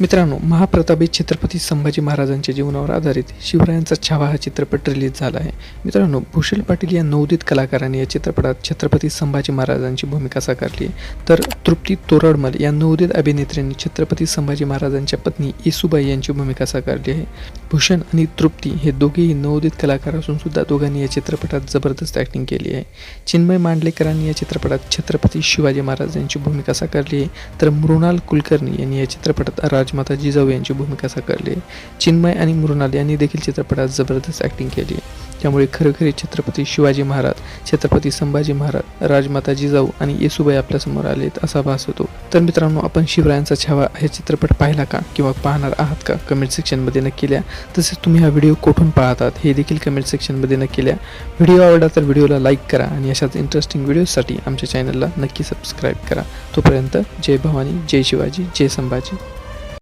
मित्रांनो महाप्रतापी छत्रपती संभाजी महाराजांच्या जीवनावर आधारित शिवरायांचा छावा हा चित्रपट रिलीज झाला आहे. मित्रांनो भूषण पाटील या नवोदित कलाकारांनी या चित्रपटात छत्रपती संभाजी महाराजांची भूमिका साकारली. आहे तर तृप्ती तोरडमल या नवोदित अभिनेत्रींनी छत्रपती संभाजी महाराजांच्या पत्नी येसुबाई यांची भूमिका साकारली आहे. भूषण आणि तृप्ती हे दोघेही नवोदित कलाकार असून सुद्धा दोघांनी या चित्रपटात जबरदस्त ॲक्टिंग केली आहे. चिन्मय मांडलेकरांनी या चित्रपटात छत्रपती शिवाजी महाराज यांची भूमिका साकारली आहे. तर मृणाल कुलकर्णी यांनी या चित्रपटात राजमाता जिजाऊ यांची भूमिका साकारली. आहे चिन्मय आणि मृणाल यांनी देखील चित्रपटात जबरदस्त ॲक्टिंग केली. आहे त्यामुळे खरोखरी छत्रपती शिवाजी महाराज छत्रपती संभाजी महाराज राजमाता जिजाऊ आणि येसुबाई आपल्यासमोर आलेत असा भास होतो. तर मित्रांनो आपण शिवरायांचा छावा हे चित्रपट पाहिला का किंवा पाहणार आहात का? कमेंट सेक्शनमध्ये नक्की लिहा. तसेच तुम्ही हा व्हिडिओ कुठून पाहतात हे देखील कमेंट सेक्शनमध्ये नक्की लिहा. व्हिडिओ आवडला तर व्हिडिओला लाईक करा आणि अशाच इंटरेस्टिंग व्हिडिओसाठी आमच्या चॅनलला नक्की सबस्क्राईब करा. तोपर्यंत जय भवानी जय शिवाजी जय संभाजी.